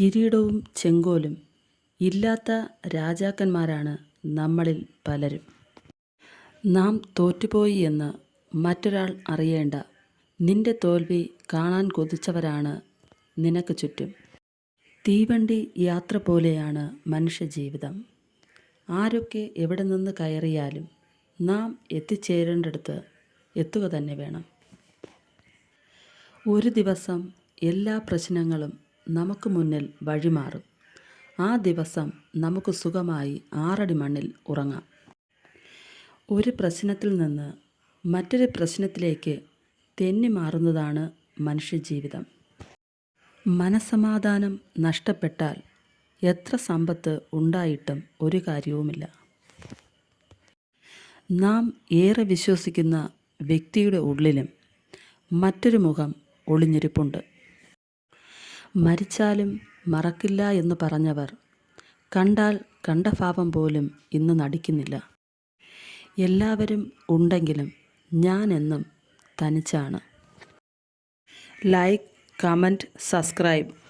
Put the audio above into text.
കിരീടവും ചെങ്കോലും ഇല്ലാത്ത രാജാക്കന്മാരാണ് നമ്മളിൽ പലരും. നാം തോറ്റുപോയി എന്ന് മറ്റൊരാൾ അറിയേണ്ട നിന്റെ തോൽവി കാണാൻ കൊതിച്ചവരാണ് നിനക്ക് ചുറ്റും. തീവണ്ടി യാത്ര പോലെയാണ് മനുഷ്യജീവിതം. ആരൊക്കെ എവിടെ നിന്ന് കയറിയാലും നാം എത്തിച്ചേരേണ്ടടുത്ത് എത്തുക തന്നെ വേണം. ഒരു ദിവസം എല്ലാ പ്രശ്നങ്ങളും നമുക്ക് മുന്നിൽ വഴിമാറും. ആ ദിവസം നമുക്ക് സുഖമായി ആറടി മണ്ണിൽ ഉറങ്ങാം. ഒരു പ്രശ്നത്തിൽ നിന്ന് മറ്റൊരു പ്രശ്നത്തിലേക്ക് തെന്നി മാറുന്നതാണ് മനുഷ്യജീവിതം മനസമാധാനം നഷ്ടപ്പെട്ടാൽ എത്ര സമ്പത്ത് ഉണ്ടായിട്ടും ഒരു കാര്യവുമില്ല. നാം ഏറെ വിശ്വസിക്കുന്ന വ്യക്തിയുടെ ഉള്ളിലും മറ്റൊരു മുഖം ഒളിഞ്ഞിരിപ്പുണ്ട്. മരിച്ചാലും മറക്കില്ല എന്ന് പറഞ്ഞവർ കണ്ടാൽ കണ്ട ഭാവം പോലും ഇന്ന് നടിക്കുന്നില്ല. എല്ലാവരും ഉണ്ടെങ്കിലും ഞാൻ എന്നും തനിച്ചാണ്. Like comment subscribe.